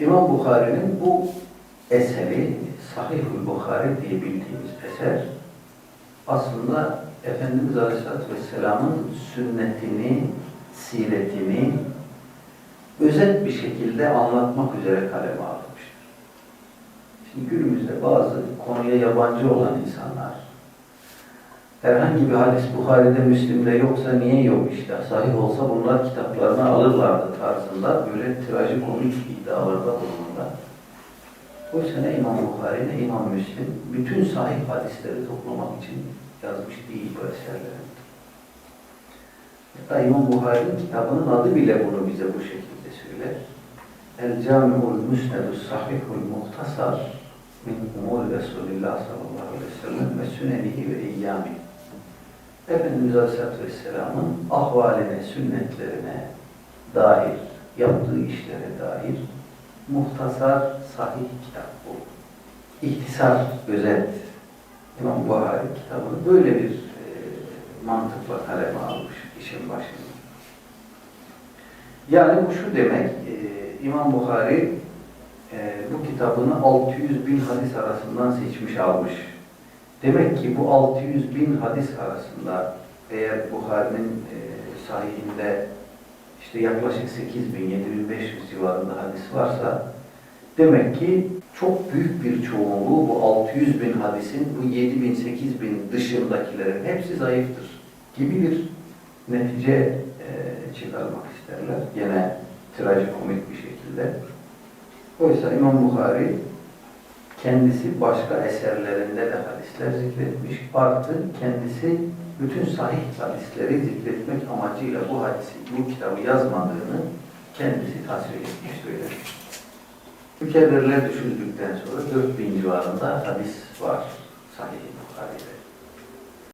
İmam Bukhari'nin bu eseri, Sahih-ül Bukhari diye bildiğimiz eser, aslında Efendimiz Aleyhisselatü Vesselam'ın sünnetini, siretini özet bir şekilde anlatmak üzere kaleme alınmıştır. Şimdi günümüzde bazı konuya yabancı olan insanlar, herhangi bir hadis Bukhari'de, Müslim'de yoksa niye yok işte, sahih olsa bunlar kitaplarına alırlardı tarzında böyle trajikomik iddialarda bulunurlar. Oysa ne İmam Bukhari ne İmam Müslim bütün sahih hadisleri toplamak için yazmış değil bu eserleri. Hatta İmam Bukhari'nin kitabının adı bile bunu bize bu şekilde söyler. El Cami'ul Müsnedus Sahihul Muhtasar min umur Resulillah sallallahu aleyhi ve sellem ve sünenihi ve eyyami. Efendimiz Aleyhisselatü Vesselam'ın ahvaline, sünnetlerine dair, yaptığı işlere dair muhtasar, sahih kitap bu. İhtisar, özet. İmam Buhari kitabını böyle bir e, mantıkla kaleme almış işin başında. Yani bu şu demek, e, İmam Buhari e, bu kitabını 600 bin hadis arasından seçmiş almış. Demek ki bu 600 bin hadis arasında eğer Buhari'nin e, sahihinde işte yaklaşık 8.000-7.500 civarında hadis varsa demek ki çok büyük bir çoğunluğu bu 600 bin hadisin bu 7 bin 8 bin dışındakilerin hepsi zayıftır gibi bir netice e, çıkarmak isterler. Gene trajikomik bir şekilde. Oysa İmam Bukhari kendisi başka eserlerinde de hadisler zikretmiş. Artı kendisi bütün sahih hadisleri zikretmek amacıyla bu hadisi, bu kitabı yazmadığını kendisi tasvir etmiş, söylemiş. Mükerrerler düşünüldükten sonra 4000 civarında hadis var.